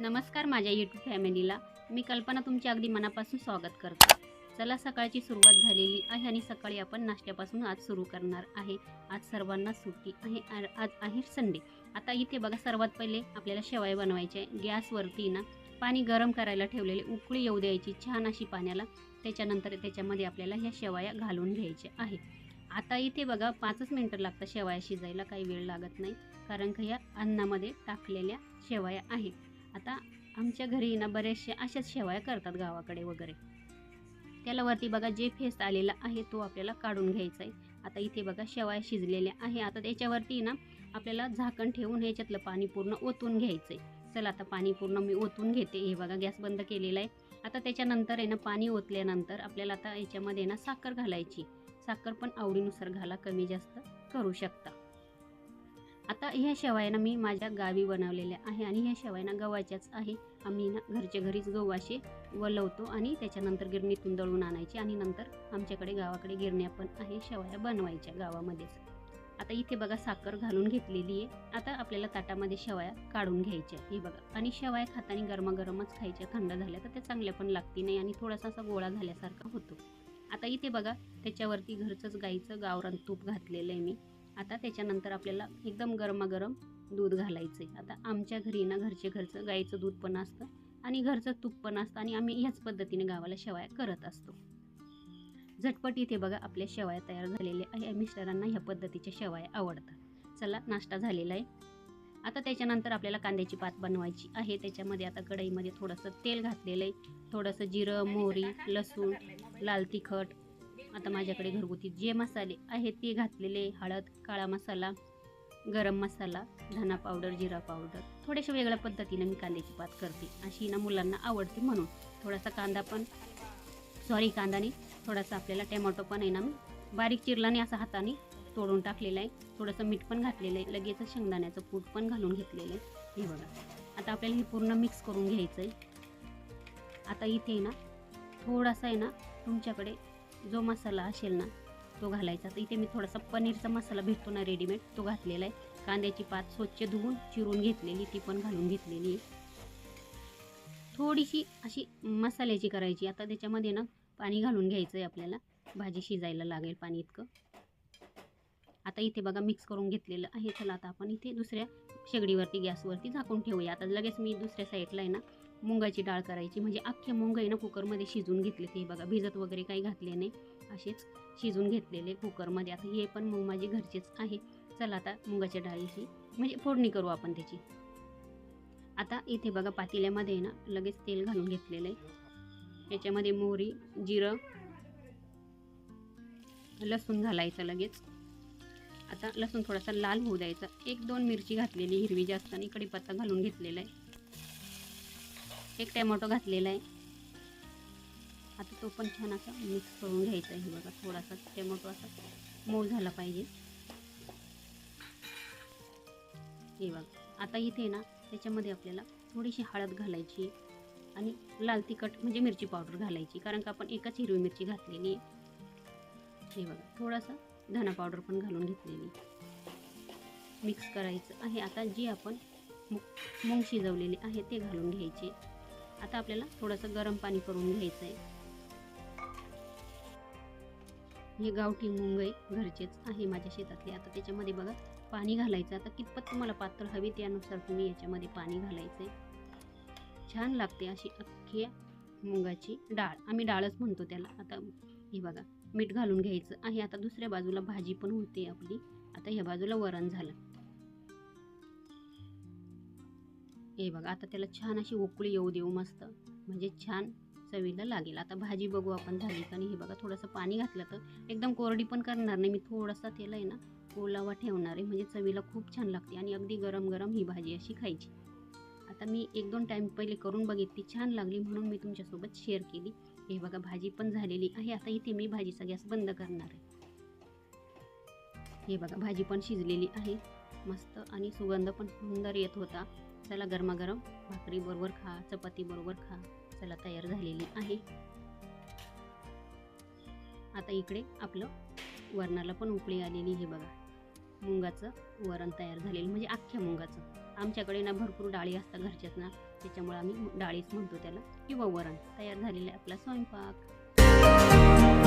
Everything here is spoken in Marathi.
नमस्कार माझ्या यूट्यूब फॅमिलीला. मी कल्पना तुमच्या अगदी मनापासून स्वागत करते. चला सकाळची सुरुवात झालेली आहे आणि सकाळी आपण नाश्त्यापासून आज सुरू करणार आहे. आज सर्वांना सुट्टी आहे. आज आहे संडे. आता इथे बघा सर्वात पहिले आपल्याला शेवाय बनवायचे आहे. गॅसवरती ना पाणी गरम करायला ठेवलेले उकळी येऊ द्यायची छान अशी पाण्याला. त्याच्यानंतर त्याच्यामध्ये आपल्याला ह्या शेवाया घालून घ्यायच्या आहे. आता इथे बघा पाचच मिनटं लागतं शेवाया शिजायला. काही वेळ लागत नाही. कारण का ह्या अन्नामध्ये टाकलेल्या शेवाया आहेत. आता आमच्या घरी ना बऱ्याचशा अशाच शेवाया करतात गावाकडे वगैरे. त्याला वरती बघा जे फेस आलेला आहे तो आपल्याला काढून घ्यायचा आहे. आता इथे बघा शेवाया शिजलेल्या आहे. आता त्याच्यावरती ना आपल्याला झाकण ठेवून ह्याच्यातलं पाणी पूर्ण ओतून घ्यायचं आहे. चला आता पाणी पूर्ण मी ओतून घेते. हे बघा गॅस बंद केलेला आहे. आता त्याच्यानंतर आहे ना पाणी ओतल्यानंतर आपल्याला आता याच्यामध्ये ना साखर घालायची. साखर पण आवडीनुसार घाला. कमी जास्त करू शकता. आता ह्या शेवायांना मी माझ्या गावी बनवलेल्या आहे आणि ह्या शेवायांना गव्हाच्याच आहे. आम्ही ना घरच्या घरीच गहू असे वलवतो आणि त्याच्यानंतर गिरणीतून दळून आणायचे आणि नंतर आमच्याकडे गावाकडे गिरण्या पण आहे शेवाया बनवायच्या गावामध्येच. आता इथे बघा साखर घालून घेतलेली आहे. आता आपल्याला ताटामध्ये शेवाया काढून घ्यायच्या हे बघा. आणि शेवाया खाताना गरमागरमच खायच्या. थंड झाल्या तर त्या चांगल्या पण लागती नाही आणि थोडासा असा गोळा झाल्यासारखा होतो. आता इथे बघा त्याच्यावरती घरचंच गाईचं गावरान तूप घातलेलं आहे मी. आता त्याच्यानंतर आपल्याला एकदम गरमागरम दूध घालायचं आहे आता आमच्या घरी ना घरचे घरचं गाईचं दूध पण असतं आणि घरचं तूप पण असतं आणि आम्ही ह्याच पद्धतीने गावाला शेवाया करत असतो. झटपट इथे बघा आपल्या शेवाया तयार झालेल्या आहे. मिस्टरांना ह्या पद्धतीच्या शेवाया आवडतात. चला नाश्ता झालेला आहे. आता त्याच्यानंतर आपल्याला कांद्याची पात बनवायची आहे. त्याच्यामध्ये आता कढईमध्ये थोडंसं तेल घातलेलं आहे. थोडंसं जिरं मोहरी लसूण लाल तिखट आता माझ्याकडे घरगुती जे मसाले आहेत ते घातलेले हळद काळा मसाला गरम मसाला धना पावडर जिरा पावडर. थोड्याशा वेगळ्या पद्धतीने मी कांद्याची पात करते. अशी ना मुलांना आवडते म्हणून. थोडासा कांदा पण सॉरी कांदाने थोडासा आपल्याला टॅमॅटो पण आहे ना मी बारीक चिरलाने असा हाताने तोडून टाकलेला आहे. थोडंसं मीठ पण घातलेलं आहे. लगेच शेंगदाण्याचं पूट पण घालून घेतलेलं आहे. हे बघा. आता आपल्याला हे पूर्ण मिक्स करून घ्यायचं आहे. आता इथे आहे ना थोडासा आहे ना तुमच्याकडे जो मसाला असेल ना तो घालायचा. तर इथे मी थोडासा पनीरचा मसाला भेटतो ना रेडीमेड तो घातलेला आहे. कांद्याची पात स्वच्छ धुवून चिरून घेतलेली ती पण घालून घेतलेली आहे. थोडीशी अशी मसाल्याची करायची. आता त्याच्यामध्ये ना पाणी घालून घ्यायचं आहे आपल्याला. भाजी शिजायला लागेल पाणी इतकं. आता इथे बघा मिक्स करून घेतलेलं आहे. चला आता आपण इथे दुसऱ्या शेगडीवरती गॅसवरती झाकून ठेवूया. आता लगेच मी दुसऱ्या साईडला आहे ना मुंगाची डाळ करायची. म्हणजे अख्खे मुंग आहे ना कुकरमध्ये शिजून घेतले ते बघा. भिजत वगैरे काही घातले नाही. असेच शिजून घेतलेले कुकरमध्ये. आता हे पण मग माझे घरचेच आहे. चला आता मुगाच्या डाळीची म्हणजे फोडणी करू आपण त्याची. आता इथे बघा पातेल्यामध्ये आहे ना लगेच तेल घालून घेतलेलं आहे. याच्यामध्ये मोहरी जिरं लसूण घालायचं लगेच. आता लसूण थोडासा लाल होऊ द्यायचा. एक दोन मिरची घातलेली हिरवी जास्त आणि कढीपत्ता घालून घेतलेला आहे. एक टॅमॅटो घातलेला आहे. आता तो पण छान असा मिक्स करून घ्यायचा आहे. बघा थोडासा टॅमॅटो असा मऊ झाला पाहिजे. हे बघा आता इथे ना त्याच्यामध्ये आपल्याला थोडीशी हळद घालायची आणि लाल तिखट म्हणजे मिरची पावडर घालायची. कारण का आपण एकच हिरवी मिरची घातलेली आहे. हे बघा थोडासा धना पावडर पण घालून घेतलेली मिक्स करायचं आहे. आता जी आपण मूग शिजवलेले आहे ते घालून घ्यायचे. आता आपल्याला थोडंसं गरम पाणी करून घ्यायचं आहे हे गावठी मुंग आहे घरचेच आहे माझ्या शेतातले. आता त्याच्यामध्ये बघा पाणी घालायचं. आता कितपत तुम्हाला पात्र हवी त्यानुसार तुम्ही याच्यामध्ये पाणी घालायचं आहे छान लागते अशी अख्खी मुगाची डाळ. आम्ही डाळच म्हणतो त्याला. आता हे बघा मीठ घालून घ्यायचं आहे. आता दुसऱ्या बाजूला भाजी पण होते आपली. आता ह्या बाजूला वरण झालं. हे बघा आता त्याला छान अशी उकळी येऊ देऊ मस्त. म्हणजे छान चवीला लागेल. आता भाजी बघू आपण झाली का नाही. हे बघा थोडंसं पाणी घातलं तर एकदम कोरडी पण करणार नाही. मी थोडासा तेल आहे ना ओलावा ठेवणार आहे. म्हणजे चवीला खूप छान लागते. आणि अगदी गरम गरम ही भाजी अशी खायची. आता मी एक दोन टाईम पहिले करून बघितली छान लागली म्हणून मी तुमच्यासोबत शेअर केली. हे बघा भाजी पण झालेली आहे. आता इथे मी भाजीचा गॅस बंद करणार आहे. हे बघा भाजी पण शिजलेली आहे. मस्त आणि सुगंध पण सुंदर येत होता. चला गरमागरम भाकरी बरोबर खा चपाती बरोबर खा. चला तयार झालेली आहे. आता इकडे आपलं वरणाला पण उकळी आलेली हे बघा. मुंगाचं वरण तयार झालेलं म्हणजे अख्ख्या मुंगाचं. आमच्याकडे ना भरपूर डाळी असतात घरच्याच ना त्याच्यामुळे आम्ही डाळीच म्हणतो त्याला किंवा वरण. तयार झालेला आहे आपला स्वयंपाक.